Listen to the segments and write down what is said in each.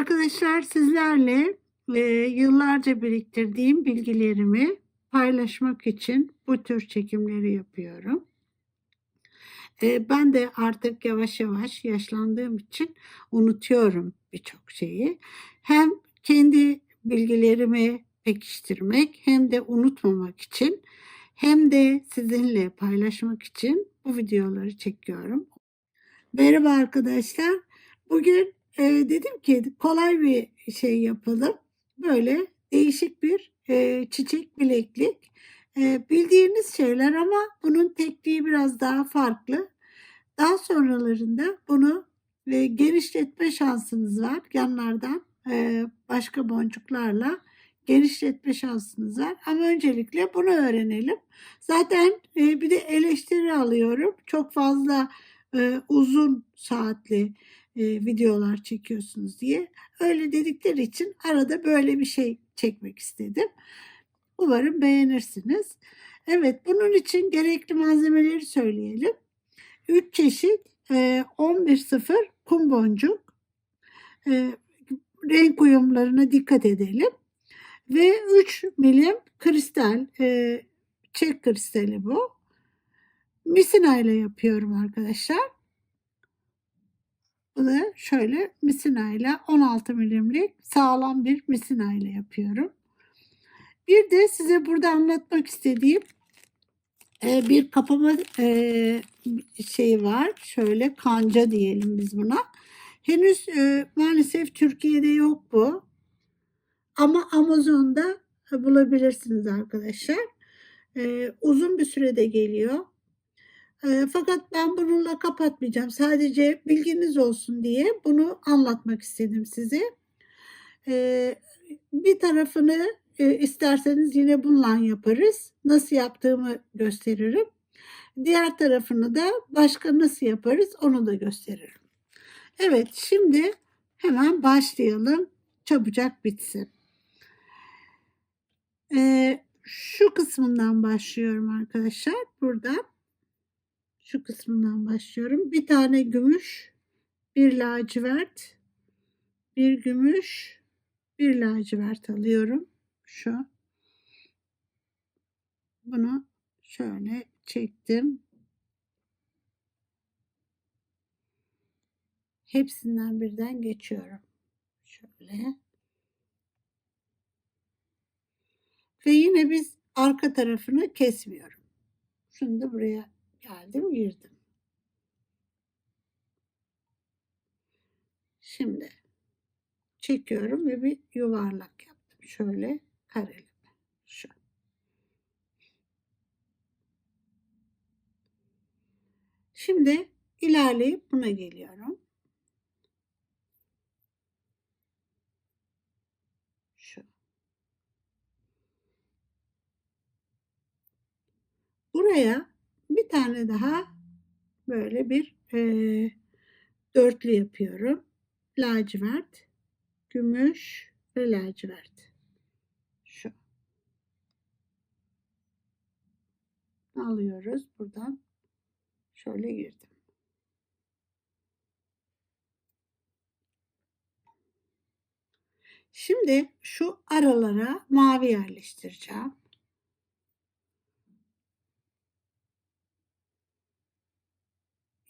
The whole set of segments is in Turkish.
Arkadaşlar sizlerle e, yıllarca biriktirdiğim bilgilerimi paylaşmak için bu tür çekimleri yapıyorum. E, ben de artık yavaş yavaş yaşlandığım için unutuyorum birçok şeyi. Hem kendi bilgilerimi pekiştirmek hem de unutmamak için hem de sizinle paylaşmak için bu videoları çekiyorum. Merhaba arkadaşlar. Bugün e, dedim ki kolay bir şey yapalım. Böyle değişik bir e, çiçek bileklik. E, bildiğiniz şeyler ama bunun tekniği biraz daha farklı. Daha sonralarında bunu e, genişletme şansınız var. Yanlardan e, başka boncuklarla genişletme şansınız var. Ama öncelikle bunu öğrenelim. Zaten e, bir de eleştiri alıyorum. Çok fazla e, uzun saatli e, videolar çekiyorsunuz diye. Öyle dedikleri için arada böyle bir şey çekmek istedim. Umarım beğenirsiniz. Evet bunun için gerekli malzemeleri söyleyelim. 3 çeşit e, 11.0 kum boncuk. E, renk uyumlarına dikkat edelim. Ve 3 milim kristal, e, çek kristali bu. Misina ile yapıyorum arkadaşlar. Bu da şöyle misina ile 16 milimlik sağlam bir misina ile yapıyorum. Bir de size burada anlatmak istediğim e, bir kapama e, şeyi var. Şöyle kanca diyelim biz buna. Henüz e, maalesef Türkiye'de yok bu. Ama Amazon'da bulabilirsiniz arkadaşlar. Uzun bir sürede geliyor. Fakat ben bununla kapatmayacağım. Sadece bilginiz olsun diye bunu anlatmak istedim size. Bir tarafını e, isterseniz yine bununla yaparız. Nasıl yaptığımı gösteririm. Diğer tarafını da başka nasıl yaparız onu da gösteririm. Evet şimdi hemen başlayalım. Çabucak bitsin. Ee, şu kısmından başlıyorum arkadaşlar. Buradan şu kısmından başlıyorum. Bir tane gümüş, bir lacivert, bir gümüş, bir lacivert alıyorum. Şu. Bunu şöyle çektim. Hepsinden birden geçiyorum. Şöyle. Ve yine biz arka tarafını kesmiyorum. Şunu da buraya geldim girdim. Şimdi çekiyorum ve bir yuvarlak yaptım. Şöyle kareli. Şu. Şimdi ilerleyip buna geliyorum. Şu. Buraya bir tane daha böyle bir e, dörtlü yapıyorum. Lacivert, gümüş ve lacivert. Şu. Alıyoruz buradan. Şöyle girdim. Şimdi şu aralara mavi yerleştireceğim.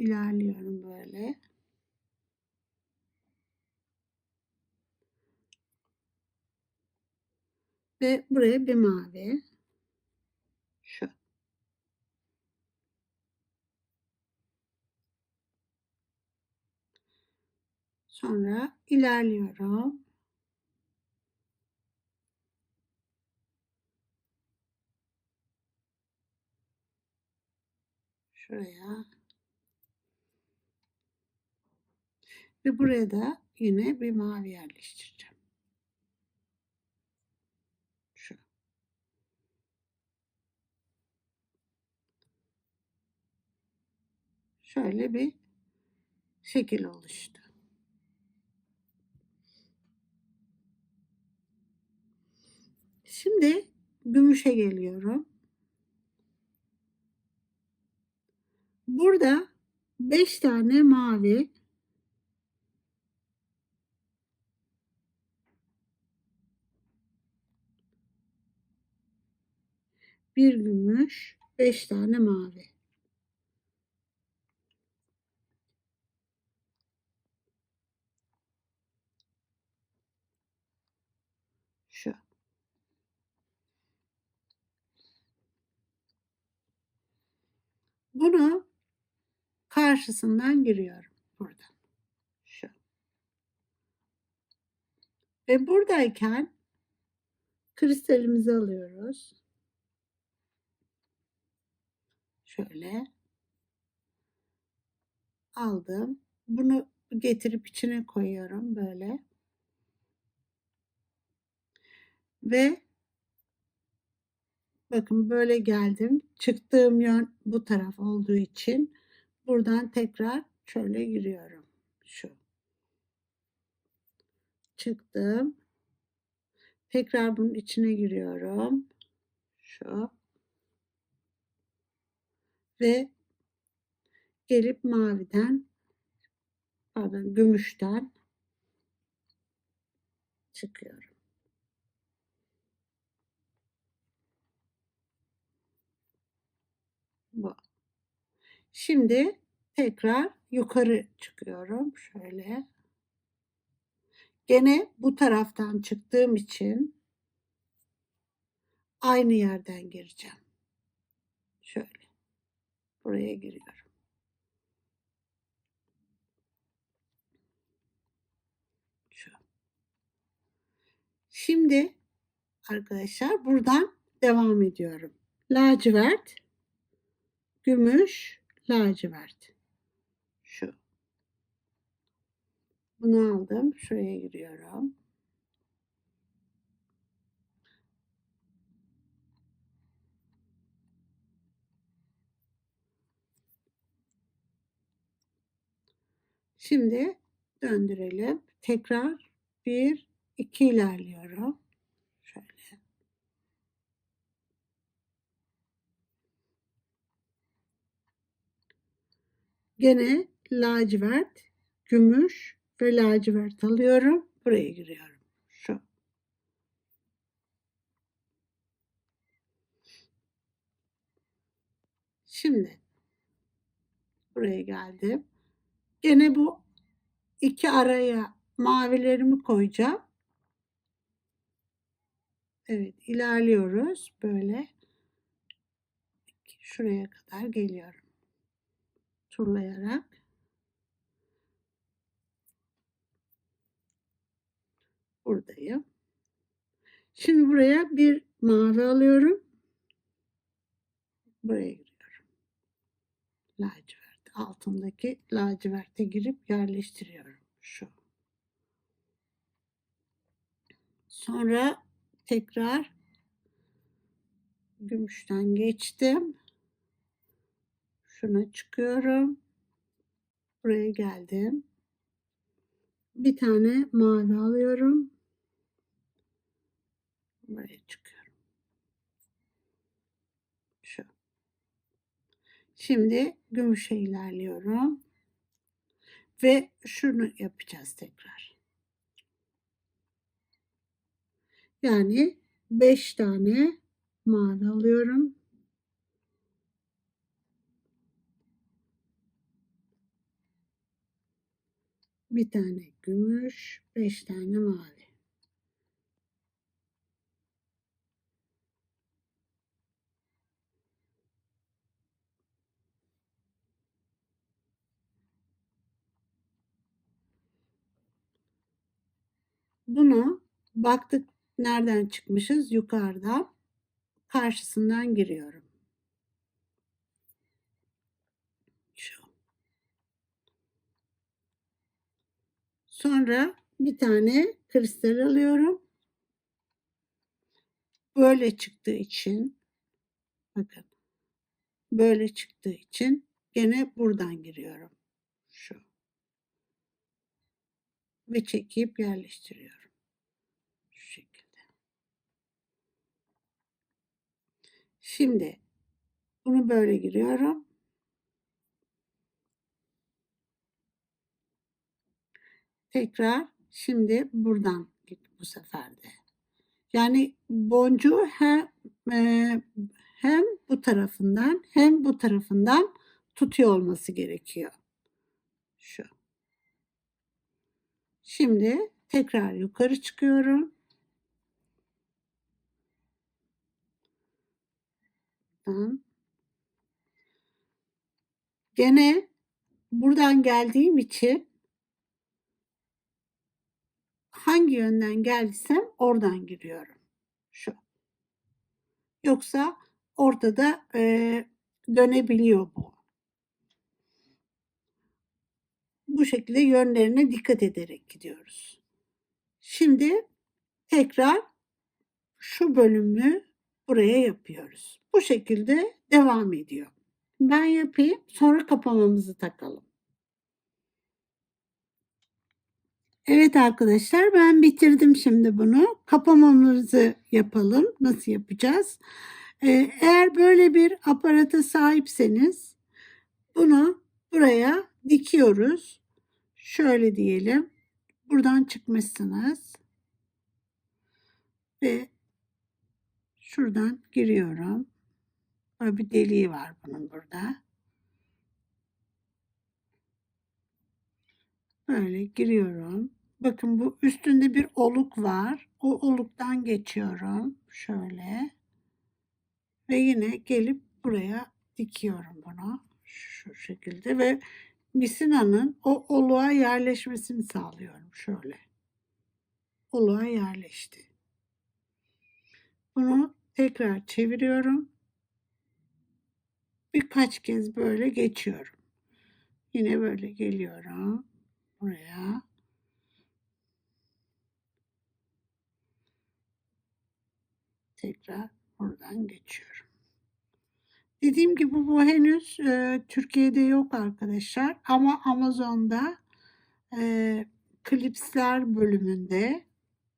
İlerliyorum böyle. Ve buraya bir mavi. Şu. Sonra ilerliyorum. Şuraya. Ve buraya da yine bir mavi yerleştireceğim. Şu. Şöyle bir şekil oluştu. Şimdi gümüşe geliyorum. Burada 5 tane mavi bir gümüş, beş tane mavi. Şu. Bunu karşısından giriyorum buradan. Şu. Ve buradayken kristalimizi alıyoruz. Şöyle aldım. Bunu getirip içine koyuyorum böyle. Ve bakın böyle geldim. Çıktığım yön bu taraf olduğu için buradan tekrar şöyle giriyorum. Şu. Çıktım. Tekrar bunun içine giriyorum. Şu. Ve gelip maviden pardon gümüşten çıkıyorum. Bu. Şimdi tekrar yukarı çıkıyorum. Şöyle. Gene bu taraftan çıktığım için aynı yerden gireceğim. Buraya giriyorum. Şu. Şimdi arkadaşlar buradan devam ediyorum. Lacivert, gümüş, lacivert. Şu. Bunu aldım. Şuraya giriyorum. Şimdi döndürelim. Tekrar bir, iki ilerliyorum. Şöyle. Gene lacivert, gümüş ve lacivert alıyorum. Buraya giriyorum. Şu. Şimdi buraya geldim. Gene bu iki araya mavilerimi koyacağım. Evet ilerliyoruz böyle. Şuraya kadar geliyorum. Turlayarak. Buradayım. Şimdi buraya bir mavi alıyorum. Buraya giriyorum. Lacivert. Altındaki laciverte girip yerleştiriyorum. Şu. Sonra tekrar gümüşten geçtim. Şuna çıkıyorum. Buraya geldim. Bir tane mavi alıyorum. Buraya çıkıyorum. Şu. Şimdi gümüşe ilerliyorum. Ve şunu yapacağız tekrar. Yani 5 tane mavi alıyorum. Bir tane gümüş, 5 tane mavi. Bunu baktık nereden çıkmışız? Yukarıdan karşısından giriyorum. Şu. Sonra bir tane kristal alıyorum. Böyle çıktığı için bakın böyle çıktığı için gene buradan giriyorum. Şu. Ve çekip yerleştiriyorum. Şu şekilde. Şimdi bunu böyle giriyorum. Tekrar şimdi buradan git bu sefer de. Yani boncuğu her e, hem bu tarafından hem bu tarafından tutuyor olması gerekiyor. Şu. Şimdi tekrar yukarı çıkıyorum. Buradan. Gene buradan geldiğim için hangi yönden geldiysem oradan giriyorum. Şu. Yoksa ortada e, dönebiliyor bu. Bu şekilde yönlerine dikkat ederek gidiyoruz. Şimdi tekrar şu bölümü buraya yapıyoruz. Bu şekilde devam ediyor. Ben yapayım sonra kapamamızı takalım. Evet arkadaşlar ben bitirdim şimdi bunu. Kapamamızı yapalım. Nasıl yapacağız? Ee, eğer böyle bir aparata sahipseniz bunu buraya dikiyoruz. Şöyle diyelim. Buradan çıkmışsınız. Ve şuradan giriyorum. Böyle bir deliği var bunun burada. Böyle giriyorum. Bakın bu üstünde bir oluk var. O oluktan geçiyorum. Şöyle. Ve yine gelip buraya dikiyorum bunu. Şu şekilde ve misinanın o oluğa yerleşmesini sağlıyorum. Şöyle. Oluğa yerleşti. Bunu tekrar çeviriyorum. Birkaç kez böyle geçiyorum. Yine böyle geliyorum buraya. Tekrar buradan geçiyorum. Dediğim gibi bu henüz e, Türkiye'de yok arkadaşlar ama Amazon'da e, klipsler bölümünde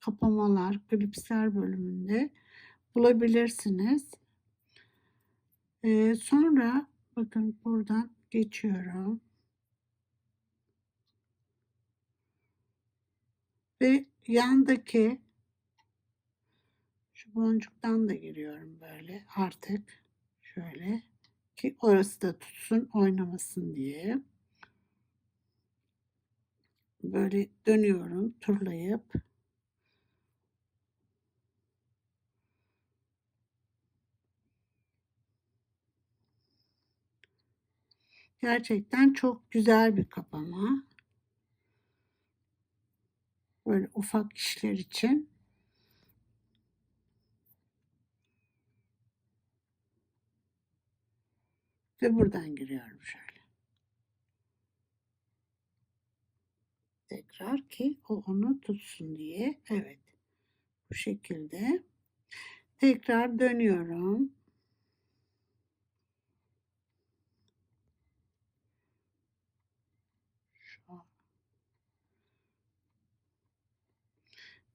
kapamalar klipsler bölümünde bulabilirsiniz. E, sonra bakın buradan geçiyorum. Ve yandaki şu boncuktan da giriyorum böyle artık. Şöyle ki orası da tutsun oynamasın diye. Böyle dönüyorum turlayıp. Gerçekten çok güzel bir kapama. Böyle ufak işler için. Ve buradan giriyorum şöyle. Tekrar ki o onu tutsun diye. Evet. Bu şekilde. Tekrar dönüyorum.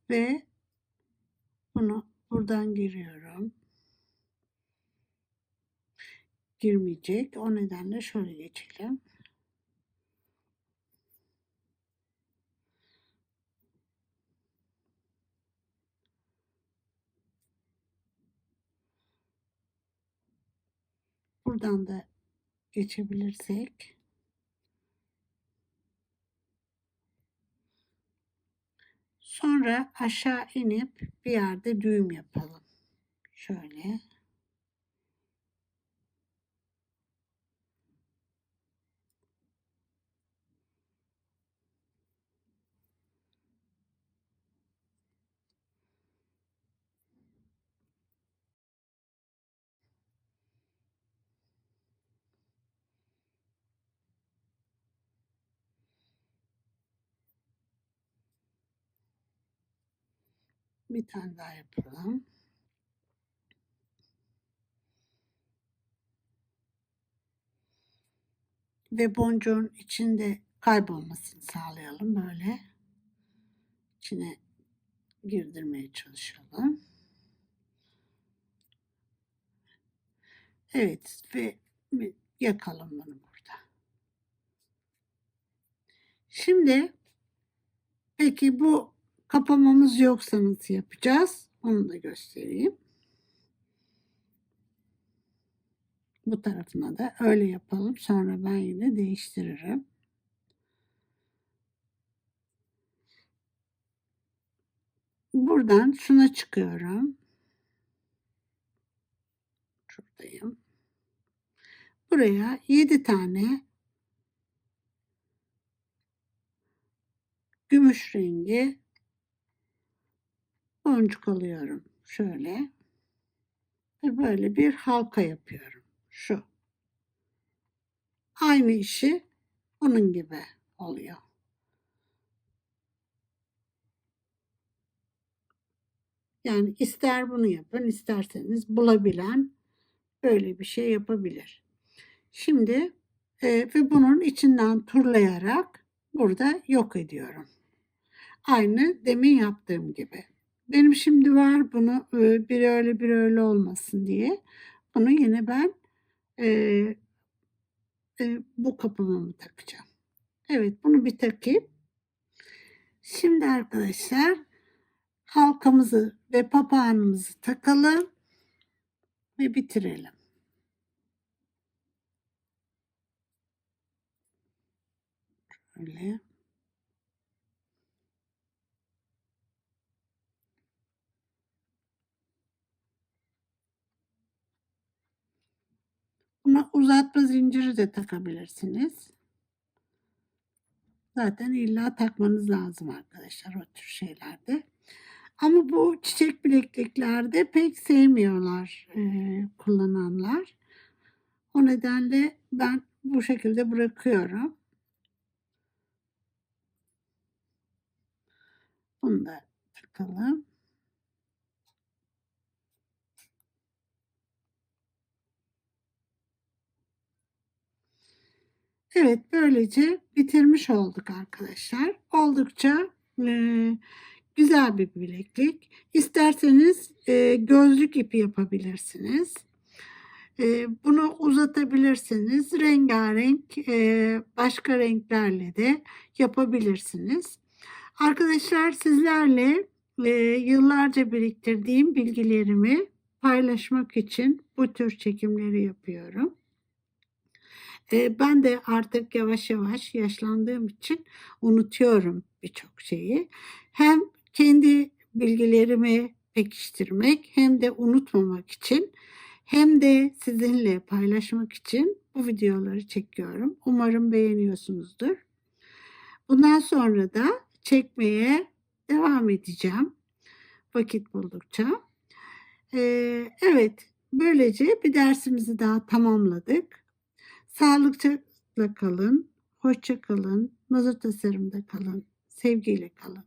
Ve bunu buradan giriyorum. girmeyecek. O nedenle şöyle geçelim. Buradan da geçebilirsek sonra aşağı inip bir yerde düğüm yapalım. Şöyle. Bir tane daha yapalım. Ve boncuğun içinde kaybolmasını sağlayalım böyle. İçine girdirmeye çalışalım. Evet ve yakalım bunu burada. Şimdi peki bu kapamamız yoksa nasıl yapacağız? Onu da göstereyim. Bu tarafına da öyle yapalım. Sonra ben yine değiştiririm. Buradan şuna çıkıyorum. Şuradayım. Buraya 7 tane gümüş rengi boncuk alıyorum. Şöyle. Ve böyle bir halka yapıyorum. Şu. Aynı işi bunun gibi oluyor. Yani ister bunu yapın, isterseniz bulabilen böyle bir şey yapabilir. Şimdi e, ve bunun içinden turlayarak burada yok ediyorum. Aynı demin yaptığım gibi. Benim şimdi var bunu bir öyle bir öyle olmasın diye. Bunu yine ben e, e, bu kapımı takacağım. Evet bunu bir takayım. Şimdi arkadaşlar halkamızı ve papağanımızı takalım ve bitirelim. Şöyle. Buna uzatma zinciri de takabilirsiniz. Zaten illa takmanız lazım arkadaşlar o tür şeylerde. Ama bu çiçek bilekliklerde pek sevmiyorlar e, kullananlar. O nedenle ben bu şekilde bırakıyorum. Bunu da takalım. Evet böylece bitirmiş olduk arkadaşlar. Oldukça e, güzel bir bileklik. İsterseniz e, gözlük ipi yapabilirsiniz. E, bunu uzatabilirsiniz. Rengarenk e, başka renklerle de yapabilirsiniz. Arkadaşlar sizlerle e, yıllarca biriktirdiğim bilgilerimi paylaşmak için bu tür çekimleri yapıyorum. Ben de artık yavaş yavaş yaşlandığım için unutuyorum birçok şeyi. Hem kendi bilgilerimi pekiştirmek hem de unutmamak için hem de sizinle paylaşmak için bu videoları çekiyorum. Umarım beğeniyorsunuzdur. Bundan sonra da çekmeye devam edeceğim vakit buldukça. Ee, evet, böylece bir dersimizi daha tamamladık. Sağlıkla kalın, hoşça kalın, nazar tasarımda kalın, sevgiyle kalın.